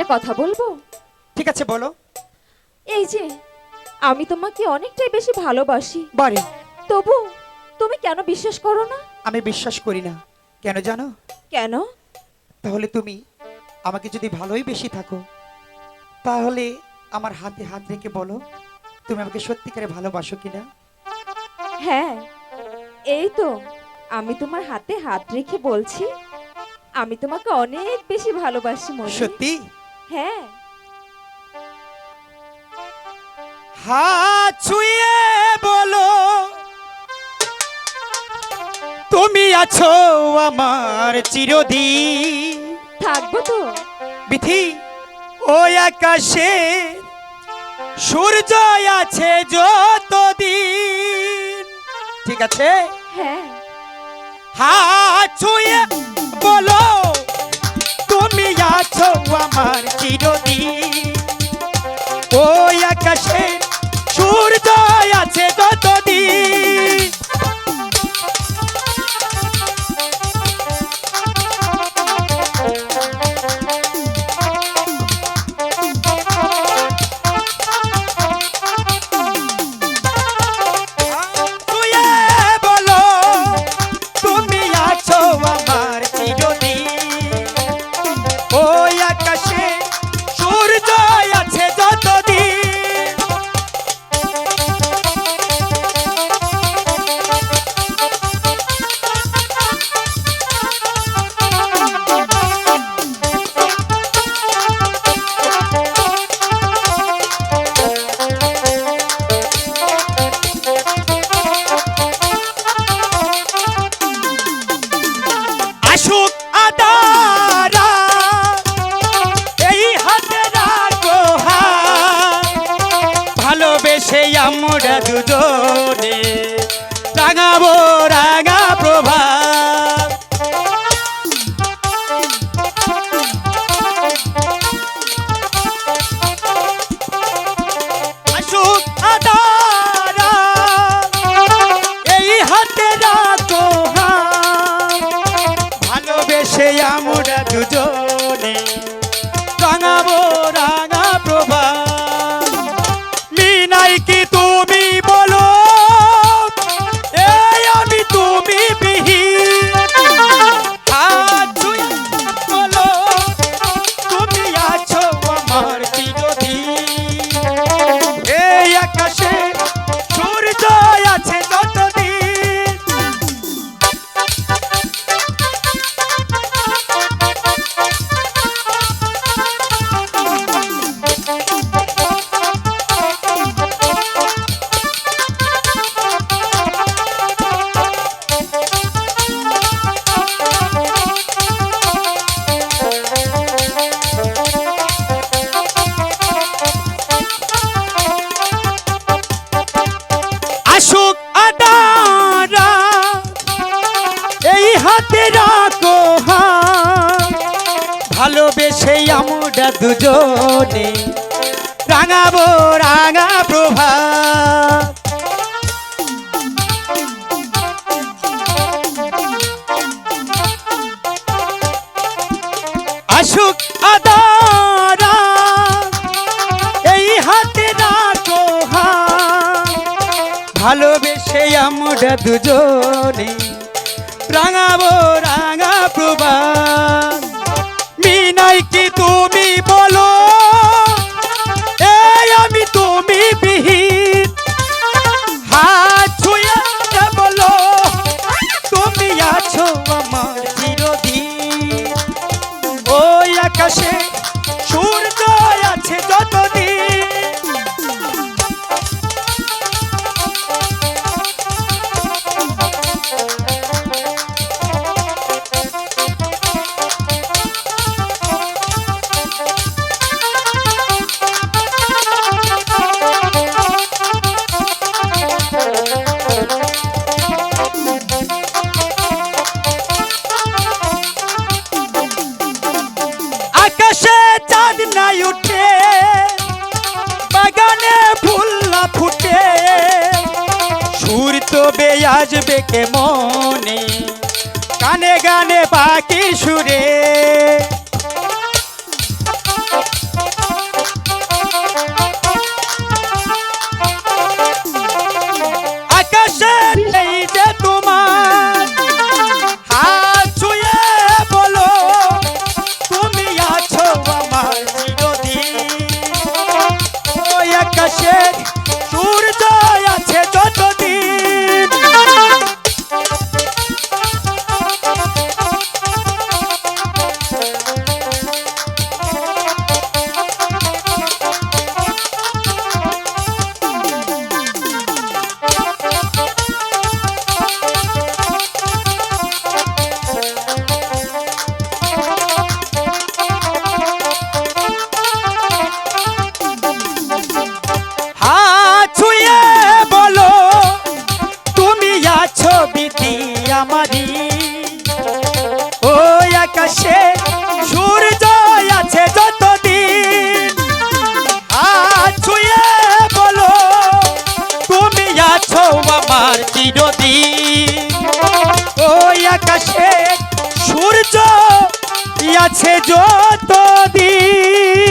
একটা কথা বলব? ঠিক আছে বলো। এই যে আমি তোমাকে অনেকটাই বেশি ভালোবাসি। বারে। তবু তুমি কেন বিশ্বাস করো না? আমি বিশ্বাস করি না। কেন জানো? কেন? তাহলে তুমি আমাকে যদি ভালোই বেশি থাকো তাহলে আমার হাতে হাত রেখে বলো তুমি আমাকে সত্যিকারে ভালোবাসো কিনা? হ্যাঁ এই তো আমি তোমার হাতে হাত রেখে বলছি আমি তোমাকে অনেক বেশি ভালোবাসি সত্যি? হ্যাঁ। হাত ছুঁয়ে বলো তুমি আছো আমার চিরদিন। থাকব তো। বিথি ওই আকাশে সূর্য আছে যতদিন। ঠিক আছে? হ্যাঁ। হাত ছুঁয়ে বলো তুমি আছো আমার দুজনে রাঙাবো রাঙা প্রভা আসুক আদারা এই হাতে রাখো আমরা দুজনে রাঙাবো, রাঙা প্রভাত আসুক আদারা, এই হাতে রাখো। ভালোবেসে আমরা দুজনে রাঙাবো, রাঙা প্রভা কি তুমি বলো? তবে আসবে কে মনে। কানে গানে বাকি সুরে। বিরোধী ওই আকাশে সূর্য আছে যত দিন